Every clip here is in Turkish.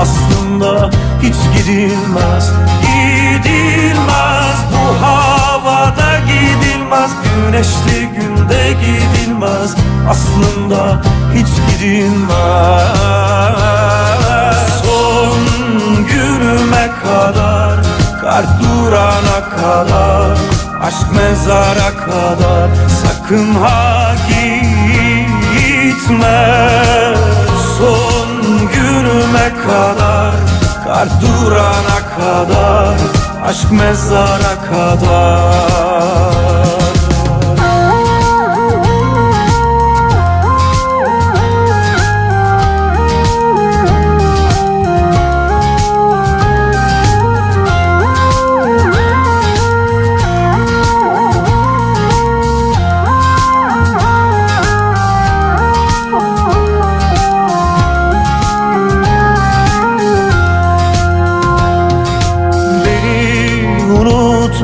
Aslında hiç gidilmez Gidilmez. Bu havada gidilmez Güneşli günde gidilmez. Aslında hiç gidilmez. Son günüme kadar Kalp durana kadar Aşk mezara kadar. Sakın ha gitme kadar Aşk mezara kadar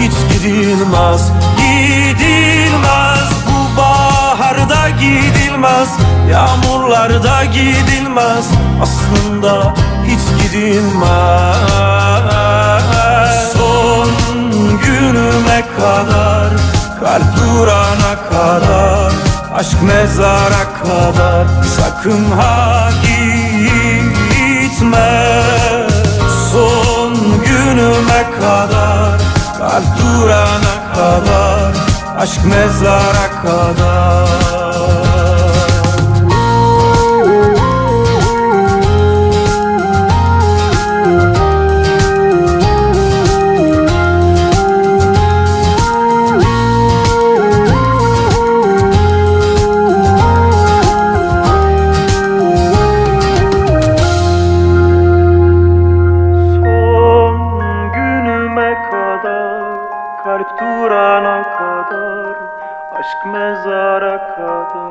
hiç gidilmez Gidilmez. Bu baharda gidilmez Yağmurlarda gidilmez. Aslında hiç gidilmez Son günüme kadar Kalp durana kadar Aşk mezara kadar. Sakın ha gitme. Son günüme kadar Kalp durana kadar Aşk mezara kadar Zaracata.